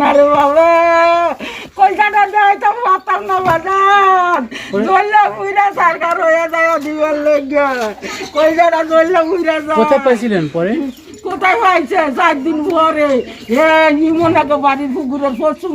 না রে বাবা কলকাতা যাই তো না বাজান দোল্লা বুইরা সরকার হয়ে যায় দিবার লেগে। কলকাতা বুইরা যায়। কোথায় পাইছিলেন পরে? কোথায় পাইছে? চার দিন পরে। হে ইমনাকে বাড়ির পুকুরের পশ্চিম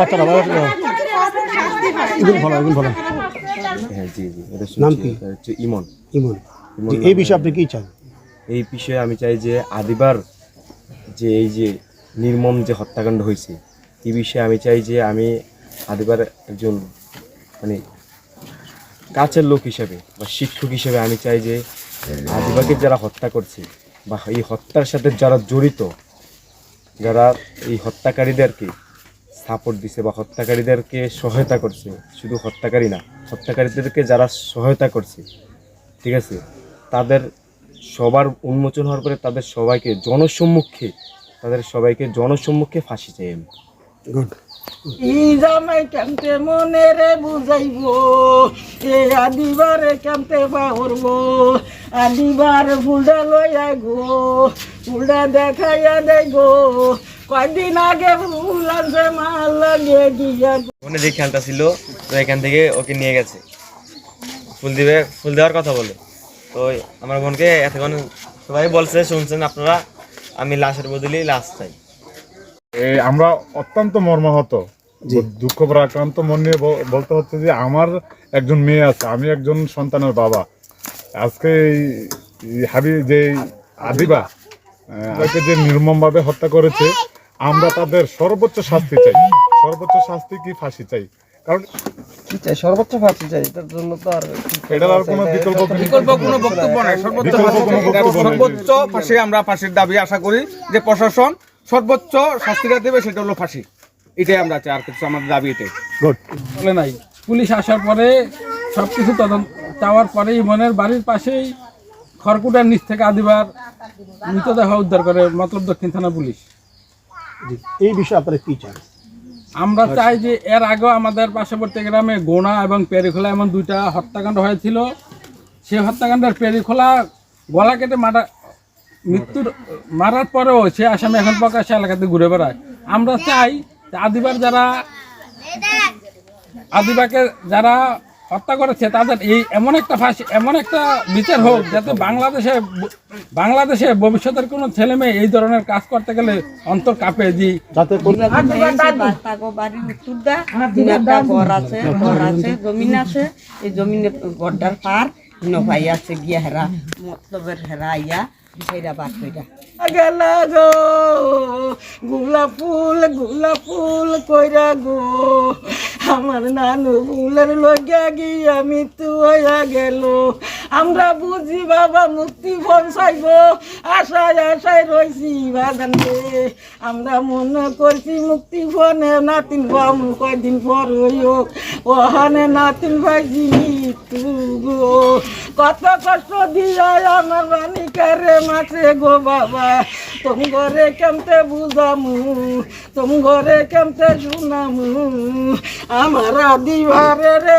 বাচ্চারা ভালো ভালো নাম কি? ইমন। ইমন। এই বিষয়ে আপনি কি চান? এই বিষয়ে আমি চাই যে আদিবার যে এই যে নির্মম যে হত্যাকাণ্ড হয়েছে এই বিষয়ে আমি চাই যে আমি আদিবার একজন মানে কাছের লোক হিসাবে বা শিক্ষক হিসেবে আমি চাই যে আদিবাকে যারা হত্যা করছে বা এই হত্যার সাথে যারা জড়িত যারা এই হত্যাকারীদেরকে সাপোর্ট দিছে বা হত্যাকারীদেরকে সহায়তা করছে শুধু হত্যাকারী না হত্যাকারীদেরকে যারা সহায়তা করছে ঠিক আছে? তাদের সবার উন্মোচন হওয়ার পরে তাদের সবাইকে জনসম্মুখে তাদের সবাইকে জনসম্মুখে ফাঁসি চাই আমি। জামাই কেমতে মনে রে বুঝাইব এ আদিবারে কেমতে বাহরব আদিবার ফুলটা লইয়া গো ফুলটা দেখাইয়া দেয় গো কয়দিন আগে ফুল আনছে মাল লাগে দিয়া গো। যে খেলটা ছিল তো এখান থেকে ওকে নিয়ে গেছে। ফুল দিবে ফুল দেওয়ার কথা বলে। তো আমার বোনকে এতক্ষণ সবাই বলছে শুনছেন আপনারা। আমি লাশের বদলে লাশ চাই। এ, আমরা অত্যন্ত মর্মাহত। দুঃখ আক্রান্ত মন নিয়ে বলতে হচ্ছে যে আমার একজন মেয়ে আছে আমি একজন সন্তানের বাবা। আজকে হাবি যে আদিবা আহ, তাকে যে নির্মমভাবে হত্যা করেছে আমরা তাদের সর্বোচ্চ শাস্তি চাই। সর্বোচ্চ শাস্তি কি ফাঁসি চাই। কারণ কি চাই? সর্বোচ্চ ফাঁসি চাই এটার জন্য তো আর এটার আর কোনো বিকল্প বিকল্প কোনো বক্তব্য নাই। সর্বোচ্চ। সর্বোচ্চ ফাঁসি আমরা ফাঁসির দাবি আশা করি যে প্রশাসন সর্বোচ্চ শাস্তিটা দেবে সেটা হলো ফাঁসি। এটাই আমরা চাই আর কিছু আমাদের দাবি এটাই। গুড বলে নাই। পুলিশ আসার পরে সব কিছু তদন্ত চাওয়ার পরে ইমনের বাড়ির পাশেই খড়কুটার নিচ থেকে আদিবার মৃতদেহ উদ্ধার করে মতলব দক্ষিণ থানা পুলিশ। এই বিষয়ে আপনারা কি চান? আমরা চাই যে এর আগেও আমাদের পার্শ্ববর্তী গ্রামে গোনা এবং পেরিখোলা এমন দুইটা হত্যাকাণ্ড হয়েছিল। সে হত্যাকাণ্ডের পেরিখোলা গলা কেটে মারা, মৃত্যুর, মারার পরেও সে আসামে এখন প্রকাশ্যে এলাকাতে ঘুরে বেড়ায়। আমরা চাই আদিবার যারা, আদিবাকে যারা হত্যা করেছে তাদের এই এমন একটা ফাঁসি এমন একটা বিচার হোক যাতে বাংলাদেশে বাংলাদেশে ভবিষ্যতের কোনো ছেলে মেয়ে এই ধরনের কাজ করতে গেলে অন্তর কাঁপে যে যাতে ঘর আছে ঘর আছে জমিন আছে। এই জমিনে গড্ডার পার হিনো ভাই আছে গিয়া হেরা মতলবের হেরা আইয়া গেল গো গোলাপ ফুল গোলাপ ফুল কইরা গো। আমার নানু ফুলের লজ্জা গিয়া মৃত্যু হইয়া গেল। আমরা বুঝি বাবা মুক্তি পৌঁছাইব আশায় আশায় রইছি বাগান। আমরা মনে করছি মুক্তি ফোনে নাতিন বাম কয়দিন পর হইওক ওখানে নাতিন ভাইজি মৃত্যু গো। কত কষ্ট দিয়া আমার বাণী করে মাসে গো বাবা। তুম ঘরে কেমতে বুঝামু? তুম ঘরে কেমতে শুনামু? আমার দিবারে রে